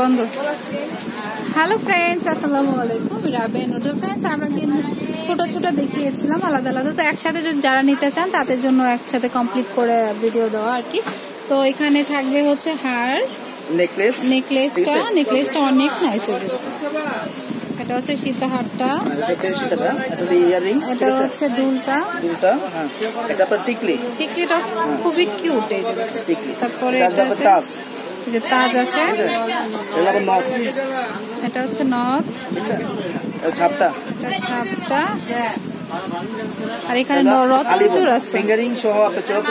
বন্ধ। Hello friends আসসালামু আলাইকুম। রাবে নুডল ফ্রেন্ডস আমরা কিন্তু ছোট ছোট দেখিয়েছিলাম আলাদা আলাদা। তো একসাথে যদি যারা নিতে চান তাদের জন্য একসাথে কমপ্লিট করে ভিডিও দেওয়া আর কি। তো এখানে থাকবে হচ্ছে হার নেকলেস নেকলেসটা নেকলেসটা অনেক নাইস এটা হচ্ছে সীতাহারটা এটা হচ্ছে দুলটা। দুটা হ্যাঁ। এটা টিকলি। টিকলিটা খুবই কিউট এই যে। টিকলি। তারপরে এটা হচ্ছে যে তাজ আছে। এটা হচ্ছে নথ এটা ছাপটা। আর এখানে ন- রতন আলিবন। চূড় আছে। ফিঙ্গারিং সহ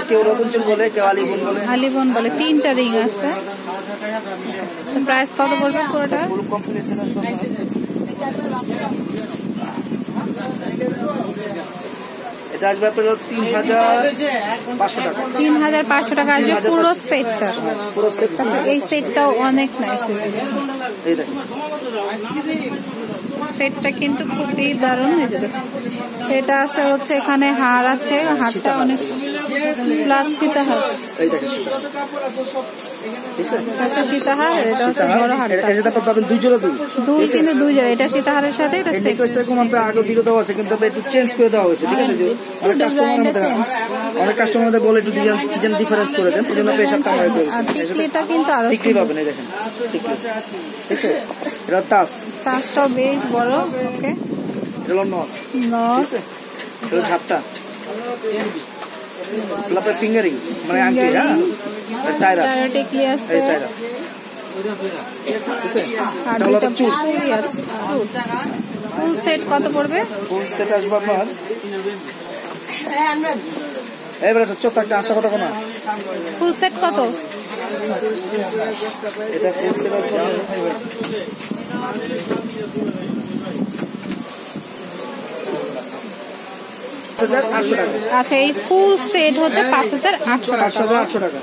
কেউ রতন বলে কেউ আলিবন বলে। আলিবন বলে। তিনটা রিং আছে। প্রাইস কত বলবে পুরোটা? কম্পিটিশন এটা আসবে আপনার তিন হাজার পাঁচশো টাকা। তিন হাজার পাঁচশো টাকা আসবে পুরো সেটটা। পুরো সেটটা। তারপর এই সেটটাও অনেক নাইস এই দেখেন। সেটটা কিন্তু খুবই দারুণ এটা আছে হচ্ছে এখানে হার আছে হারটা অনেক প্লাস সীতাহার আছে এটা সীতাহার এটা হচ্ছে বড় হারটা এটা পাবেন দুই জোড়া দুই। দুই কিন্তু দুই জোড়া এটা সীতাহারের সাথে এটা এই এরকম আমরা আগে ভিডিও আছে কিন্তু একটু চেঞ্জ করে দেওয়া হয়েছে ঠিক আছে? অনেক কাস্টমারদের বলে একটু ডিজাইন ডিজাইন ডিফারেন্স করে দেন জন্য পেশাব টিকলিটা কিন্তু আরও টিকলি পাবেন এই দেখেন। টিকলি ঠিক আছে? এটা তাস। তাজটাও বেশ বড় ওকে এটা হলো নট এটা ঝাপটা। আপনার ফিঙ্গারিং মানে আংটি হ্যাঁ টায়রা টায়ার টিকলি আছে এই টায়রা ফুল সেট কত পড়বে? ফুল সেট আসবে আপনার? এবারে চোখ একটা আস্তে কথা না ফুল সেট কত? এটা ফুল সেট আচ্ছা এই ফুল সেট হচ্ছে পাঁচ হাজার আটশো আটশো টাকা।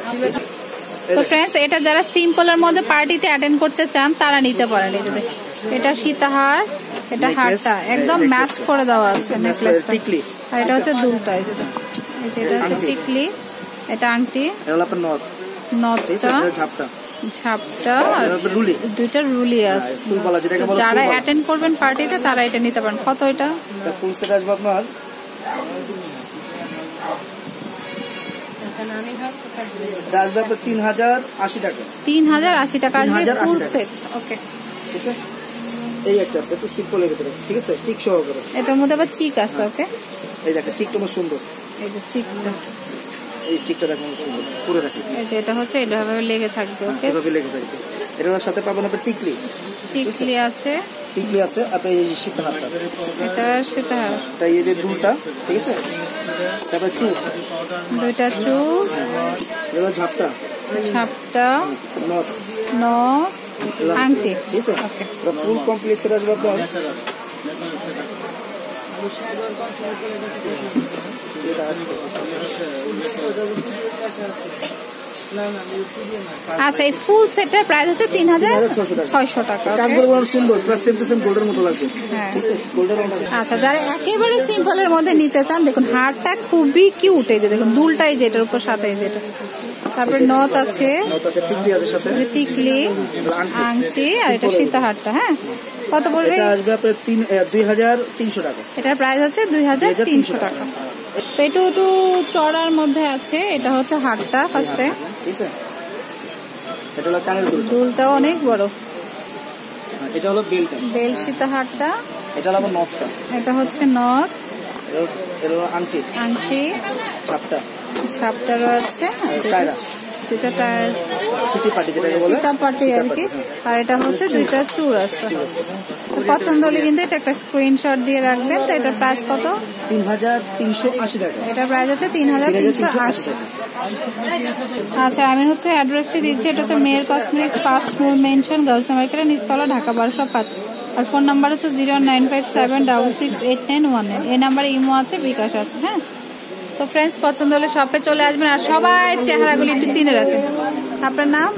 তো ফ্রেন্ডস এটা যারা সিম্পলের মধ্যে পার্টিতে অ্যাটেন্ড করতে চান তারা নিতে পারেন এটা সীতাহার এটা হারটা একদম ম্যাচ করে দেওয়া আছে আর এটা হচ্ছে দুলটা এটা হচ্ছে টিকলি এটা আংটি। আছে নথটা। ঝাপটা। দুইটা রুলি আছে। তো বলে যারা অ্যাটেন্ড করবেন পার্টিতে তারা এটা নিতে পারেন। কত এটা? এটা ফুল সেট আসবে আপনার আসবে আপনার তিন হাজার আশি টাকা। তিন হাজার আশি টাকা আসবে ফুল সেট ওকে ঠিক আছে? এই একটা আছে একটু সিম্পলের ভিতরে ঠিক আছে? ঠিক সহকারে এটার মধ্যে আবার চিক আছে ওকে এই দেখেন ঠিক তোমার সুন্দর। এই যে চিকটা এই দেখুন সুন্দর। পুরো রাখি এই যে এটা হচ্ছে এভাবে লেগে থাকবে ওকে লেগে থাকবে। এটার সাথে পাবেন আপনি টিকলি। টিকলি আছে। টিকলি আছে আপনি এই শীত এটা সেটা তাই এই যে দুলটা ঠিক আছে? তারপরে চু দুইটা চু এবার ঝাপটা। ঝাপটা। ন। আংটি। ঠিক আছে ফুল কমপ্লিট সেটা আসবে আপনার এটা আসবে। আচ্ছা এই ফুল সেটের প্রাইস হচ্ছে তিন হাজার 3600 টাকা। ছয়শো টাকা? সুন্দর গোল্ডের মতো লাগছে হ্যাঁ। মতো আচ্ছা যারা একেবারে সিম্পলের মধ্যে নিতে চান দেখুন হারটা খুবই কিউট এই যে দেখুন দুলটাই যেটার উপর সাথে যে যেটা তারপরে নথ আছে। টিকলি আংটি আর এটা সীতাহারটা হ্যাঁ? কত পড়বে? আসবে আপনার দুই হাজার তিনশো টাকা। এটার প্রাইস হচ্ছে দুই হাজার তিনশো টাকা। তো একটু একটু চড়ার মধ্যে আছে। এটা হচ্ছে হাটটা ফার্স্টে দুলটাও অনেক বড়। এটা হলো বেল সীতাহারটা। এটা হলো নথটা। এটা হচ্ছে নথ। আংটি। আংটি। ছাপটা। সাপটা রয়েছে আর টায়রা বলে। সীতাপাটি আর কি। আর এটা হচ্ছে দুইটা চূড় আছে। তো পছন্দ হলে কিন্তু এটা একটা স্ক্রিনশট দিয়ে রাখবেন। তো এটার প্রাইস কত? তিন হাজার তিনশো আশি টাকা। এটার প্রাইস হচ্ছে তিন হাজার তিনশো আশি আচ্ছা আমি হচ্ছে অ্যাড্রেসটি দিচ্ছি। এটা হচ্ছে মেয়ের কসমেটিক্স পাঁচ ফ্লোর মেনশন গার্লস মার্কেটের নিচতলা ঢাকা বারোশো পাঁচ। আর ফোন নাম্বার হচ্ছে zero nine five seven double six eight nine one nine এই নাম্বারে ইমো আছে বিকাশ আছে হ্যাঁ? তো ফ্রেন্ডস পছন্দ হলে শপে চলে আসবেন আর সবাই চেহারাগুলি একটু চিনে রাখেন। আপনার নাম?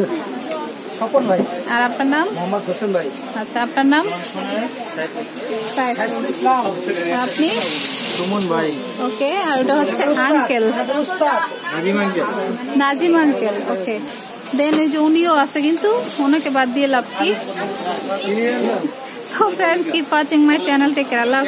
স্বপন ভাই। আর আপনার নাম? মোহাম্মদ হোসেন ভাই। আচ্ছা আপনার নাম? সাইফ। আপনি? সুমন ভাই। ওকে আর ওটা হচ্ছে uncle Nazim uncle Nazim uncle okay. Then এই যে উনিও আছে কিন্তু ওনাকে বাদ দিয়ে লাভ কি? তো friends keep watching my channel থেকে আল্লাহ